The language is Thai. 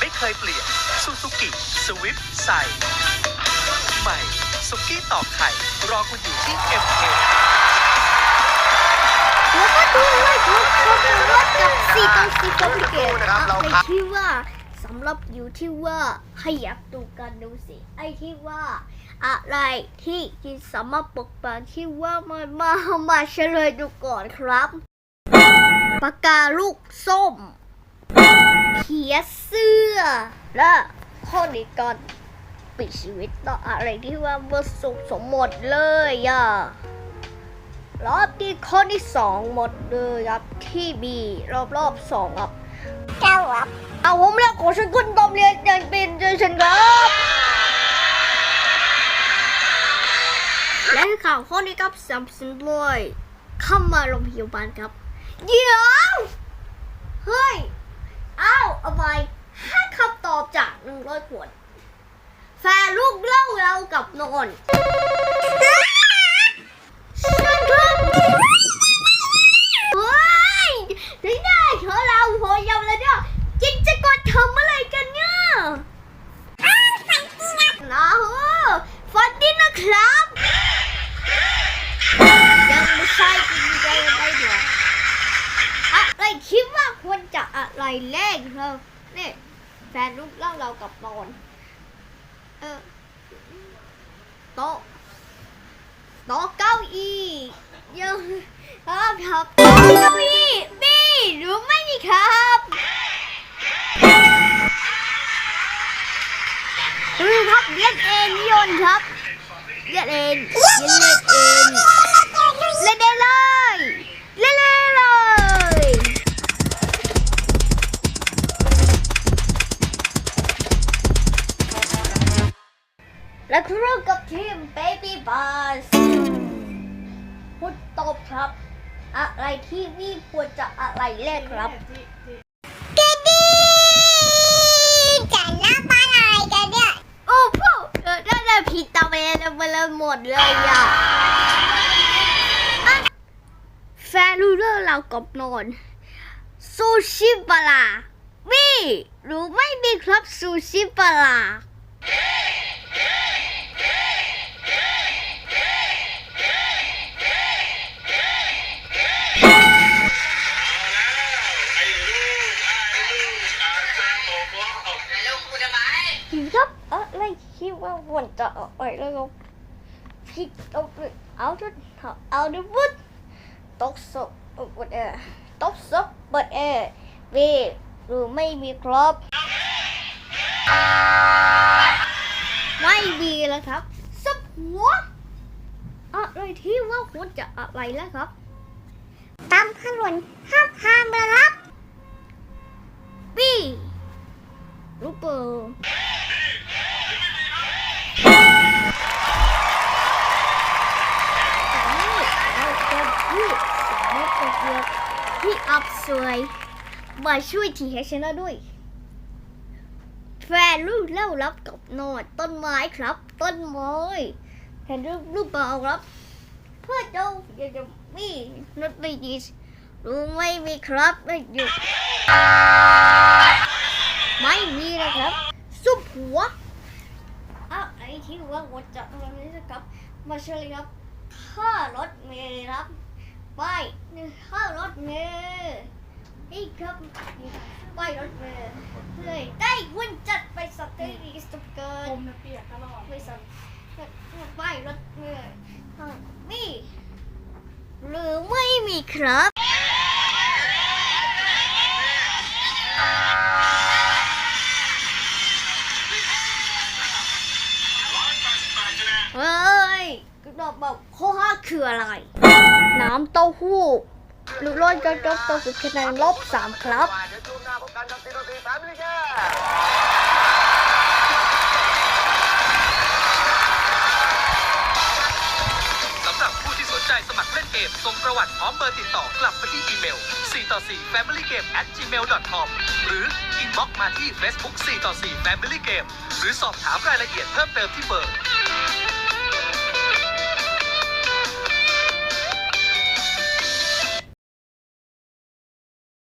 ไม่เคยเปลี่ยนซูซูกิสวิฟใส่ใหม่สุกี้ต่อไข่รอคุณอยู่ที่ MK แล้วก็ดูด้วยทุกคนรถกับสี่ต่อสี่คอมพิวเตอร์นะครับเราไอ้ครับที่ว่าสำหรับอยู่ที่ว่าให้อยากดูกันดูสิ ไอ้ที่ว่า อะไรที่ที่สามารถปกปันที่ว่ามามามาเฉลยดูก่อนครับปากกาลูกส้ม เขียเสื้อ และข้อนี้ก่อนปิดชีวิตต่ออะไรที่ว่าประสบสมหมดเลยอะรอบที่ข้อที่สองหมดเลยครับที่บีรอบรอบสองครับเจ้าครับเอาผมเรียกขอฉันคุณตอมเรียนยังเป็นเจฉันครับและข่าวข้อนี้ครับสามสิบเลยเข้ามาโรงพยาบาลครับเดี๋ยวเฮ้ยเอ้าเอาไปห้คำตอบจากหนึ่งร้อยขวดแฟนลูกเล่าเรากับนนท์ฉันครับเฮ้ยไม่ได้เธอเราพอยำแล้วเนี่ยจิงจะกดทำอะไรกันเนี่ยอ้าวฝันดีนะนะเออฝันดีนะครับ ยังไม่ใช่จริงใจได้ด้วยอะไรคิดว่าควร จะอะไรแรกเธอนี่แฟนลูกเล่าเรากับนอน เออโต๊ะโต๊ะเก้าอี้ยังครับครับโต๊ะเก้าอี้มีหรือไม่มีครับเออครับเรียกเองนิยนต์ครับเรียกเองเรียกเองเล่นได้เลย และครูกับทีม Baby Bus พูดตบครับ อะไรที่นี่ควรจะอะไรแรกครับเกดีจะรับอะไรกันเนี่ย โอ้พ่อเออได้ได้ผิดตามไปแล้วไปแล้วหมดเลยอะแฟนรู้เรื่องเรากับนอนซูชิปลามีหรือไม่มีครับซูชิปลา ครับอะไรคิดว่าควรจะเอาไปแล้วก็พี่ต้องเอาทุกเอาดูบุตตกศพบดเอตกศพบดเออวีหรือไม่มีครับ ไม่มีแล้วครับสับหัวอะไรที่ว่าควรจะอะไรแล้วครับตามขนวนห้ามห้ามนะครับ เปอร์เราจะพูดสามารถจะเรียกพี่อับสวยมาช่วยทีให้ชนะด้วยแฟนลูกเล่ารับกับนอนต้นไม้ครับ ต้นไม้เห็นรูปรูปเปล่าครับเพื่อเจ้าอยากจะมีนัดไม่ดีรู้ไม่มีครับไม่หยุดไม่มีะครับ ซุปหัวอะไอ้ที่ว่าวัดจะอะไรนี่นะครับ มาเฉลยครับค่ารถเมล์ครับไปหนึ่งค่ารถเมล์นี่ครับไปรถเมล์เพื่อได้คุณจัดไปสเตอรีสเกินผมนะเปียกตลอดไปสัตไปรถเมล์นี่หรือไม่มีครับ เฮ้ยกระดอกแบบข้อห้าคืออะไร น้ำเต้าหู้หรือร้อยจะจบต่อสุดคะแนนลบสามครับสำหรับผู้ที่สนใจสมัครเล่นเกมส่งประวัติพร้อมเบอร์ติดต่อกลับมาที่อีเมล 4 ต่อ 4 familygame at gmail com หรือ inbox มาที่ Facebook 4 ต่อ 4 family game หรือสอบถามรายละเอียดเพิ่มเติมที่เบอร์